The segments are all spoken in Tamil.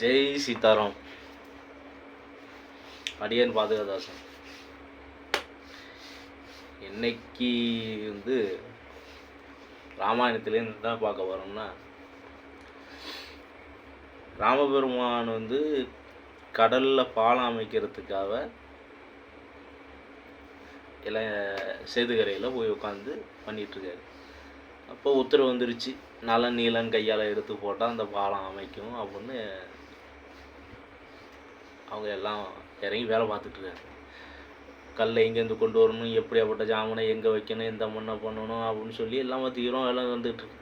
ஜெய் சீதாராம். அடியன் பாதுகாதாசன். இன்னைக்கு வந்து ராமாயணத்துலேருந்து தான் பார்க்க வரோம்னா ராமபெருமான் வந்து கடலில் பாலம் அமைக்கிறதுக்காக எல்லாம் சேதுகரையில் போய் உட்காந்து பண்ணிகிட்ருக்காரு அப்போ உத்தரவு வந்துருச்சு. நலன் நீலன் கையால் எடுத்து போட்டால் அந்த பாலம் அமைக்கும் அப்படின்னு அவங்க எல்லாம் இறங்கி வேலை பார்த்துட்ருக்காங்க கல்லை எங்கேருந்து கொண்டு வரணும்? எப்படியாப்பட்ட ஜாமனை எங்கே வைக்கணும்? எந்த மண்ணை பண்ணணும்? அப்படின்னு சொல்லி எல்லாம் தீவிரமாக வேலை நடந்துகிட்ருக்கு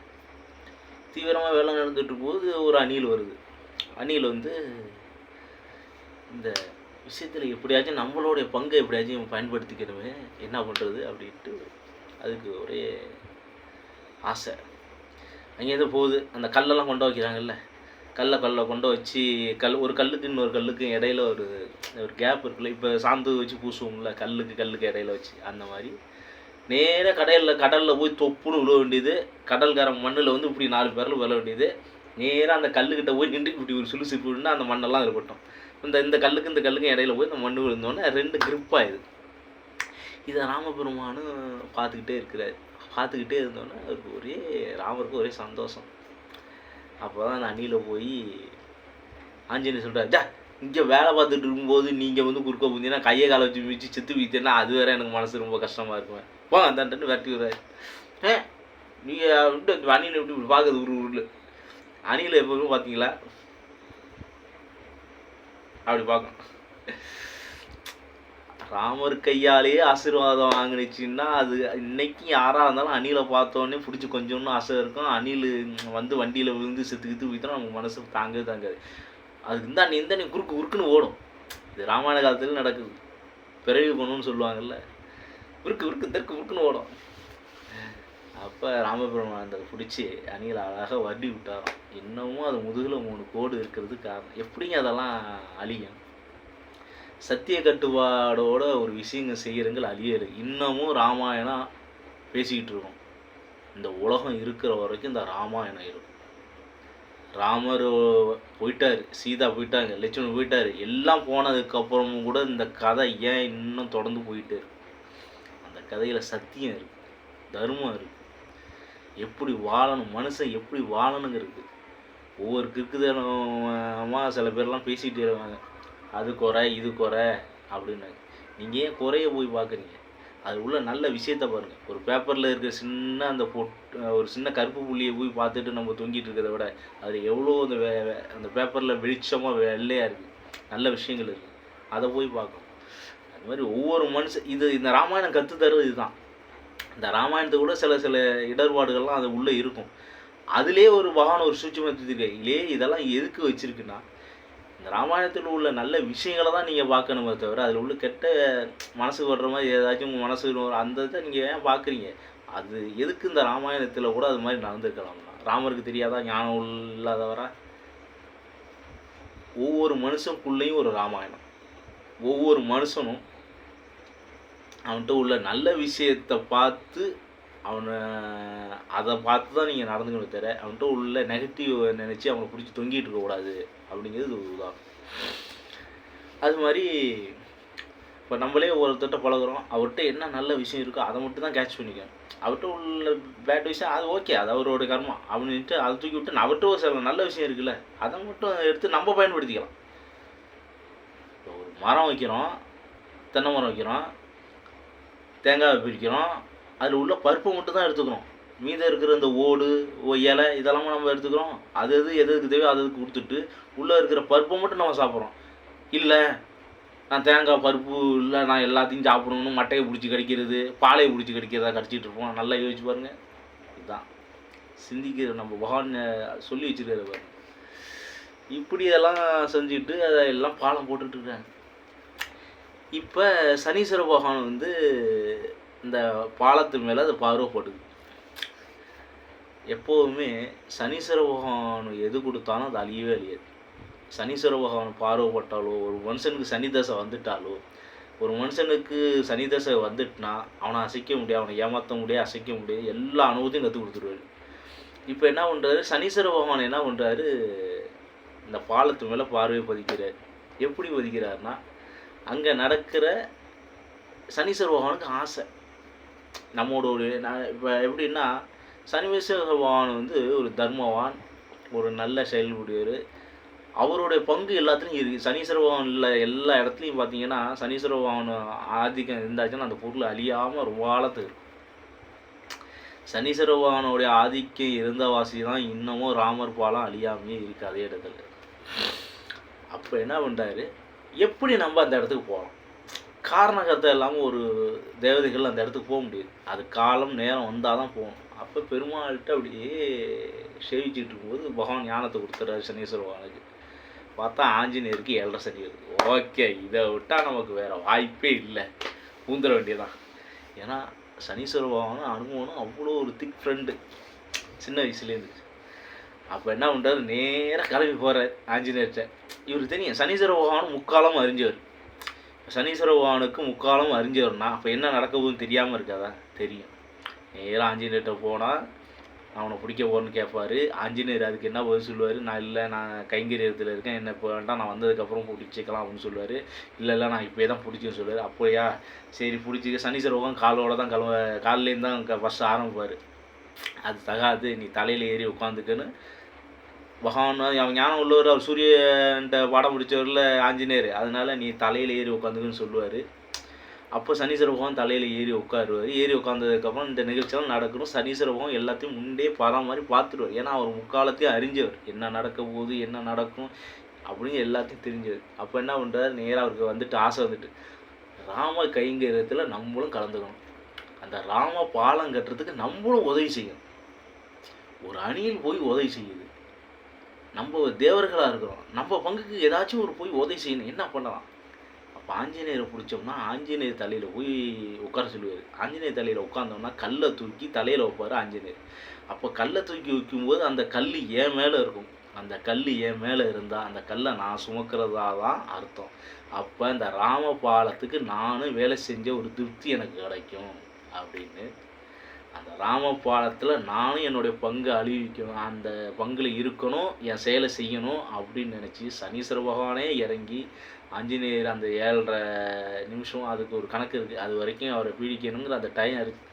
தீவிரமாக வேலை நடந்துட்டு போது ஒரு அணில் வருது. அணில் வந்து இந்த விஷயத்தில் எப்படியாச்சும் நம்மளுடைய பங்கை எப்படியாச்சும் பயன்படுத்திக்கணுமே என்ன பண்ணுறது அப்படின்ட்டு அதுக்கு ஒரே ஆசை. அங்கேருந்து போகுது. அந்த கல்லெல்லாம் கொண்டு வைக்கிறாங்கல்ல. கல்லை கல்லை கொண்டு வச்சு கல் ஒரு கல்லுக்கு இன்னொரு கல்லுக்கு இடையில ஒரு ஒரு கேப் இருக்குல்ல. இப்போ சாந்து வச்சு பூசுவோம்ல கல்லுக்கு கல்லுக்கு இடையில வச்சு அந்த மாதிரி. நேராக கடையில் கடலில் போய் தொப்புன்னு விழ வேண்டியது. கடல்காரன் மண்ணில் வந்து இப்படி நாலு பேரில் விழ வேண்டியது. நேராக அந்த கல்லுக்கிட்ட போய் நின்று இப்படி ஒரு சுழு சிப்பு விழுந்தா அந்த மண்ணெல்லாம் இருக்கட்டும். இந்த இந்த கல்லுக்கு இந்த கல்லுக்கு இடையில போய் இந்த மண்ணு விழுந்தோடனே ரெண்டு grip ஆயிடுது இதை ராமபெருமானும் பார்த்துக்கிட்டே இருக்கிறார். பார்த்துக்கிட்டே இருந்தோன்னே அவருக்கு ஒரே ராமருக்கு ஒரே சந்தோஷம். அப்போ தான் அந்த அணியில் போய் ஆஞ்சநேயர் சொல்கிறார் ஜா இங்கே வேலை பார்த்துட்டு இருக்கும்போது நீங்கள் வந்து குறுக்க போந்தீங்கன்னா கையை காலை வச்சு மிச்சு செத்து வீத்தேன்னா அது வேற எனக்கு மனசு ரொம்ப கஷ்டமாக இருக்குவேன் போங்க அந்த வெட்டி விடுறாரு. ஏ நீங்கள் விட்டு அந்த அணியில் எப்படி இப்படி பார்க்குறது ஒரு ஊரில் அணியில் எப்போதுமே பார்த்தீங்களா அப்படி பார்க்கணும் ராமர் கையாலேயே ஆசீர்வாதம் வாங்கினுச்சுன்னா அது இன்னைக்கு யாராக இருந்தாலும் அணிலை பார்த்தோன்னே பிடிச்சி கொஞ்சம்னு ஆசை இருக்கும். அணில் வந்து வண்டியில் விழுந்து செத்து கித்து போய்த்தா நமக்கு மனசு தாங்கவே தாங்காது. அதுக்கு இந்த அணி இந்த அணி குறுக்கு குறுக்குன்னு ஓடும். இது ராமாயண காலத்தில் நடக்குது. பிறவி குணம்னு சொல்லுவாங்கல்ல. உருக்கு உருக்கு தெற்கு உருக்குன்னு ஓடும். அப்போ ராமபெருமான் அந்த பிடிச்சி அணியில் அழகாக வட்டி விட்டாராம். இன்னமும் அது முதுகில் மூணு கோடு இருக்கிறது காரணம். எப்படிங்க அதெல்லாம் அழியும்? சத்திய கட்டுப்பாடோட ஒரு விஷயங்கள் செய்கிறங்கள் அழியலை இன்னமும் ராமாயணம் பேசிக்கிட்டு இருக்கோம் இந்த உலகம் இருக்கிற வரைக்கும் இந்த ராமாயணம் இருக்கும். ராமர் போயிட்டார் சீதா போயிட்டாங்க லட்சுமணன் போயிட்டார் எல்லாம் போனதுக்கப்புறமும் கூட இந்த கதை ஏன் இன்னும் தொடர்ந்து போயிட்டே இருக்கு? அந்த கதையில் சத்தியம் இருக்குது தர்மம் இருக்குது எப்படி வாழணும் மனுஷன் எப்படி வாழணுங்கிறது. ஒவ்வொரு கிருக்குதனமாக சில பேர்லாம் பேசிகிட்டே இருக்காங்க. அது குறை இது குறை அப்படின்னாங்க. நீங்கள் ஏன் குறைய போய் பார்க்குறீங்க? அது உள்ள நல்ல விஷயத்த பாருங்கள் ஒரு பேப்பரில் இருக்கிற சின்ன அந்த பொட் ஒரு சின்ன கருப்பு புள்ளியை போய் பார்த்துட்டு நம்ம தொங்கிட்டு இருக்கிறத விட அது எவ்வளோ அந்த வே வே- அந்த பேப்பரில் வெளிச்சமாக வெள்ளையாக இருக்குது நல்ல விஷயங்கள் இருக்குது அதை போய் பார்க்கணும். அது மாதிரி ஒவ்வொரு மனுஷன் இது இந்த ராமாயணம் கற்று தருவது இதுதான். இந்த ராமாயணத்தை கூட சில சில இடர்பாடுகள்லாம் அது உள்ளே இருக்கும். அதுலேயே ஒரு பகவான் ஒரு சூட்சமாக தூத்திருக்காரு இல்லையே இதெல்லாம் எதுக்கு வச்சிருக்குன்னா இந்த ராமாயணத்தில் உள்ள நல்ல விஷயங்களை தான் நீங்கள் பார்க்கணுமே தவிர அதில் உள்ள கெட்ட மனசுக்கு வர்ற மாதிரி ஏதாச்சும் உங்கள் அந்த இதை நீங்கள் ஏன் பார்க்குறீங்க? அது எதுக்கு இந்த ராமாயணத்தில் கூட அது மாதிரி நடந்திருக்கலாம்னா ராமருக்கு தெரியாதா? ஞானம் இல்லாதவரா? ஒவ்வொரு மனுஷனுக்குள்ளேயும் ஒரு ராமாயணம். ஒவ்வொரு மனுஷனும் அவன்கிட்ட உள்ள நல்ல விஷயத்தை பார்த்து அவனை அதை பார்த்து தான் நீங்கள் நடந்துக்கணும் தவிர அவன்கிட்ட உள்ள நெகட்டிவ் நினச்சி அவனை பிடிச்சி தொங்கிட்டு இருக்கக்கூடாது. அப்படிங்கிறது ஒரு உதாரணம் அது மாதிரி இப்போ நம்மளே ஒருத்தர்கிட்ட பழகுறோம் அவர்கிட்ட என்ன நல்ல விஷயம் இருக்கோ அதை மட்டும் தான் கேட்ச் பண்ணிக்கணும். அவர்கிட்ட உள்ள பேட் விஷயம் அது ஓகே அது அவரோட கர்மம் அப்படின்ட்டு அதை தூக்கி விட்டு அவர்கிட்ட ஒரு சில நல்ல விஷயம் இருக்குல்ல அதை மட்டும் எடுத்து நம்ம பயன்படுத்திக்கலாம். இப்போ ஒரு மரம் வைக்கிறோம் தென்னை மரம் வைக்கிறோம் தேங்காய் பிரிக்கிறோம் அதில் உள்ள பருப்பை மட்டும் தான் எடுத்துக்கிறோம். மீதம் இருக்கிற இந்த ஓடு இலை இதெல்லாம் நம்ம எடுத்துக்கிறோம். அது எது எது எதுக்கு தேவையோ அது கொடுத்துட்டு உள்ளே இருக்கிற பருப்பை மட்டும் நம்ம சாப்பிட்றோம். இல்லை நான் தேங்காய் பருப்பு இல்லை நான் எல்லாத்தையும் சாப்பிடணும்னு மட்டையை பிடிச்சி கடிக்கிறது பாலையை பிடிச்சி கடிக்கிறதா கடிச்சிட்டு இருப்போம். நல்லா யோசிச்சு பாருங்கள் இதுதான். சிந்திக்கிற நம்ம பகவான் சொல்லி வச்சிருக்காரு பாருங்க இப்படி இதெல்லாம் செஞ்சுட்டு அதை எல்லாம் பாலம் போட்டுட்ருக்காங்க இப்போ சனீஸ்வர பகவான் வந்து இந்த பாலத்து மேலே அது பார்வை போட்டுது. எப்போவுமே சனீஸ்வர பகவான் எது கொடுத்தாலும் அது அழியவே அழியாது. சனீஸ்வர பகவான் பார்வைப்பட்டாலோ ஒரு மனுஷனுக்கு சனி தசை வந்துட்டாலோ ஒரு மனுஷனுக்கு சனி தசை வந்துட்டுனா அவனை அசைக்க முடியாது அவனை ஏமாற்ற முடியாது அசைக்க முடியாது எல்லா அனுபவத்தையும் கற்றுக் கொடுத்துருவாரு. இப்போ என்ன பண்ணுறாரு சனீஸ்வர பகவான் என்ன பண்ணுறாரு இந்த பாலத்து மேலே பார்வையை பதிக்கிறார். எப்படி பதிக்கிறாருன்னா அங்கே நடக்கிற சனீஸ்வர பகவானுக்கு ஆசை. நம்மளோட ஒரு நான் இப்போ எப்படின்னா சனீஸ்வர பகவான் வந்து ஒரு தர்மவான் ஒரு நல்ல செயல்புடையவர். அவருடைய பங்கு எல்லாத்துலேயும் இருக்குது சனீஸ்வர பகவானில் எல்லா இடத்துலையும் பார்த்தீங்கன்னா சனீஸ்வர பகவான் ஆதிக்கம் இருந்தாச்சுன்னா அந்த பொருள் அழியாமல் ரொம்ப காலத்துக்கு இருக்கும். சனீஸ்வர பகவானுடைய ஆதிக்கம் இருந்த வாசி தான் இன்னமும் ராமர் பாலம் அழியாமையே இருக்குது அதே இடத்துல. அப்போ என்ன பண்ணுறாரு எப்படி நம்ம அந்த இடத்துக்கு போகலாம் காரணகர்த்தா இல்லாமல் ஒரு தேவதைகள் அந்த இடத்துக்கு போக முடியாது. அது காலம் நேரம் வந்தால் தான் போகணும். அப்போ பெருமாள்கிட்ட அப்படியே சேவிச்சுட்டு இருக்கும்போது பகவான் ஞானத்தை கொடுத்துட்றாரு சனீஸ்வர பகவானுக்கு பார்த்தா ஆஞ்சநேயருக்கு ஏழரை சனி வருது. ஓகே இதை விட்டால் நமக்கு வேறு வாய்ப்பே இல்லை. பூந்துட வேண்டியதான் ஏன்னா சனீஸ்வர பகவானும் அனுபவனும் அவ்வளோ ஒரு திக் ஃப்ரெண்டு சின்ன வயசுலேருந்து அப்போ என்ன பண்ணுறாரு நேராக கிளம்பி போகிறார் ஆஞ்சநேயர்கிட்ட. இவர் தெரியும் சனீஸ்வர பகவானும் முக்காலம் அறிஞ்சவர். சனீஸ்வர பகவானுக்கு முக்காலம் அறிஞ்சவர்னா அப்போ என்ன நடக்க போகுதுன்னு தெரியாமல் இருக்காதா? தெரியும். நேராக ஆஞ்சநேயர்கிட்ட போனால் அவனை பிடிக்க போகிறேன்னு கேட்பாரு ஆஞ்சநேயர் அதுக்கு என்ன பதில் சொல்லுவார்? நான் இல்லை நான் கைங்கரியத்தில் இருக்கேன். என்ன இப்போ வேண்டாம் நான் வந்ததுக்கப்புறம் பிடிச்சிக்கலாம் அப்படின்னு சொல்லுவார். இல்லை இல்லை நான் இப்போயே தான் பிடிச்சேன்னு சொல்லுவார். அப்படியா? சரி பிடிச்சிக்க. சனீஸ்வர பகவான் காலோட தான் கிளம்ப காலிலேருந்து தான் ஃபஸ்ட்டு ஆரம்பிப்பார். அது தகாது. நீ தலையில் ஏறி உட்காந்துக்குன்னு. பகவான் அவன் ஞானம் உள்ளவர். அவர் சூரியன்ட்ட பாடம் பிடிச்சவரில் ஆஞ்சநேயர். அதனால நீ தலையில் ஏறி உட்காந்துக்குன்னு சொல்லுவார். அப்போ சனீஸ்வர பகவான் தலையில் ஏறி உட்காருவார். ஏறி உட்காந்ததுக்கப்புறம் இந்த நிகழ்ச்சியெல்லாம் நடக்கணும். சனீஸ்வர பகவான் எல்லாத்தையும் முன்னே பாரா மாதிரி பார்த்துருவார் ஏன்னா அவர் முக்காலத்தையும் அறிஞ்சவர். என்ன நடக்க போகுது என்ன நடக்கும் அப்படின்னு எல்லாத்தையும் தெரிஞ்சவர். அப்போ என்ன பண்ணுறாரு நேராக அவருக்கு வந்துட்டு ஆசை வந்துட்டு ராம கைங்கரியத்தில் நம்மளும் கலந்துக்கணும். அந்த ராம பாலம் கட்டுறதுக்கு நம்மளும் உதவி செய்யணும். ஒரு அணியில் போய் உதவி செய்யுது. நம்ம தேவர்களாக இருக்கிறோம். நம்ம பங்குக்கு ஏதாச்சும் ஒரு போய் உதவி செய்யணும். என்ன பண்ணலாம்? அப்போ ஆஞ்சநேயரை பிடிச்சோம்னா ஆஞ்சநேயர் தலையில் போய் உட்கார சொல்லுவார். ஆஞ்சநேயர் தலையில் உட்காந்தோம்னா கல்லை தூக்கி தலையில் வைப்பார் ஆஞ்சநேயர். அப்போ கல்லை தூக்கி வைக்கும்போது அந்த கல் ஏன் மேலே இருக்கும். அந்த கல் ஏன் மேலே இருந்தால் அந்த கல்லை நான் சுமக்கிறதா தான் அர்த்தம். அப்போ இந்த ராமபாலத்துக்கு நானும் வேலை செஞ்ச ஒரு திருப்தி எனக்கு கிடைக்கும் அப்படின்னு அந்த ராம பாலத்தில் நானும் என்னுடைய பங்கு அழிவிக்கணும் அந்த பங்கில் இருக்கணும் என் செயலை செய்யணும் அப்படின்னு நினச்சி சனீஸ்வர பகவானே இறங்கி ஆஞ்சநேயர் அந்த ஏழரை நிமிஷம் அதுக்கு ஒரு கணக்கு இருக்குது அது வரைக்கும் அவரை பீடிக்கணுங்கிற அந்த டைம் இருக்குது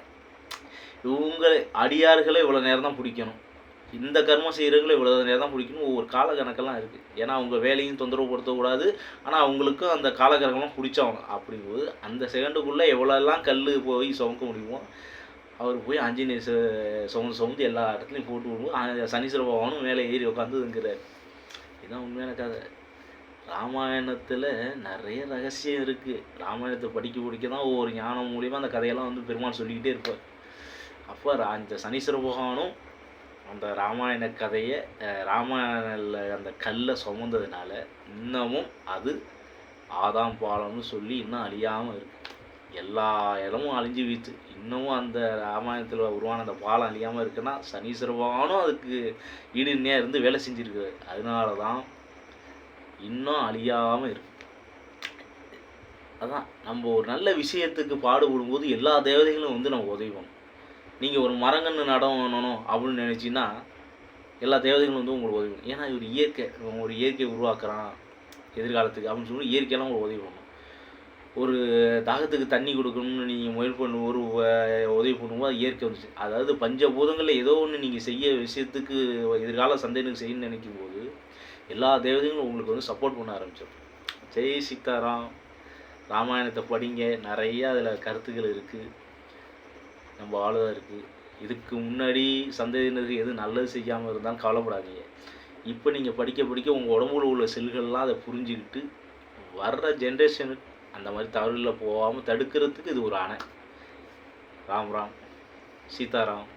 இவங்களை அடியார்களை இவ்வளோ நேரம் தான் பிடிக்கணும். இந்த கர்மம் செய்கிறவங்களும் இவ்வளோ நேரம் தான் பிடிக்கணும். ஒவ்வொரு கால கணக்கெல்லாம் இருக்குது ஏன்னா அவங்க வேலையும் தொந்தரவு படுத்தக்கூடாது ஆனால் அவங்களுக்கும் அந்த காலக்கணக்கெல்லாம் பிடிச்சவங்க. அப்படிங்கும்போது அந்த செகண்டுக்குள்ளே எவ்வளோலாம் கல் போய் சுமக்க முடியுமோ அவர் போய் ஆஞ்சநேயர் சு- சுமந்து சுமந்து எல்லா இடத்துலையும் போட்டு விடுவோம். சனீஸ்வர பகவானும் மேலே ஏறி உட்காந்துங்கிறார் இதுதான் உண்மையான கதை. ராமாயணத்தில் நிறைய ரகசியம் இருக்குது ராமாயணத்தை படிக்க படிக்க தான் ஒவ்வொரு ஞானம் மூலியமாக அந்த கதையெல்லாம் வந்து பெருமாள் சொல்லிக்கிட்டே இருப்பார். அப்போ ரா- அந்த சனீஸ்வர பகவானும் அந்த ராமாயண கதையை ராமாயணில் அந்த கல்லை சுமந்ததுனால இன்னமும் அது ஆதாம் பாலம்னு சொல்லி இன்னும் அழியாமல் இருக்குது எல்லா இடமும் அழிஞ்சு வீச்சு. இன்னமும் அந்த ராமாயணத்தில் உருவான அந்த பாலம் அழியாமல் இருக்குன்னா சனீஸ்வர பகவானும் அதுக்கு ஈடு இருந்து வேலை செஞ்சுருக்காரு அதனால தான் இன்னும் அழியாமல் இருக்கு. அதான் நம்ம ஒரு நல்ல விஷயத்துக்கு பாடுபடும்போது எல்லா தேவதைகளும் வந்து நம்ம உதவி பண்ணணும் நீங்கள் ஒரு மரங்கன்று நடணும் அப்படின்னு நினச்சின்னா எல்லா தேவதைகளும் வந்து உங்களுக்கு உதவி பண்ணும். ஏன்னா இவர் இயற்கை ஒரு இயற்கையை உருவாக்குறான் எதிர்காலத்துக்கு அப்படின்னு சொல்லி இயற்கையெல்லாம் உங்களுக்கு உதவி பண்ணும். ஒரு தாகத்துக்கு தண்ணி கொடுக்கணும்னு நீங்கள் முயல் பண்ண ஒரு உதவி பண்ணுவோம் அது இயற்கை வந்துச்சு. அதாவது பஞ்சபூதங்களில் ஏதோ ஒன்று நீங்கள் செய்ய விஷயத்துக்கு எதிர்கால சந்தேகத்துக்கு செய்யணும்னு நினைக்கும் போது எல்லா தேவதைகளும் உங்களுக்கு வந்து சப்போர்ட் பண்ண ஆரம்பிச்சிடும். ஜெய் சீதாராம் ராமாயணத்தை படிங்க. நிறைய அதில் கருத்துக்கள் இருக்குது நம்ம ஆளுதான் இருக்குது இதுக்கு முன்னாடி சந்ததியினருக்கு எது நல்லது செய்யாமல் இருந்தாலும் கவலைப்படாதீங்க. இப்போ நீங்கள் படிக்க படிக்க உங்கள் உடம்புல உள்ள செல்கள்லாம் அதை புரிஞ்சுக்கிட்டு வர்ற ஜென்ரேஷனுக்கு அந்த மாதிரி தவறுகளில் போகாமல் தடுக்கிறதுக்கு இது ஒரு அணை ராம் ராம். சீதாராம்.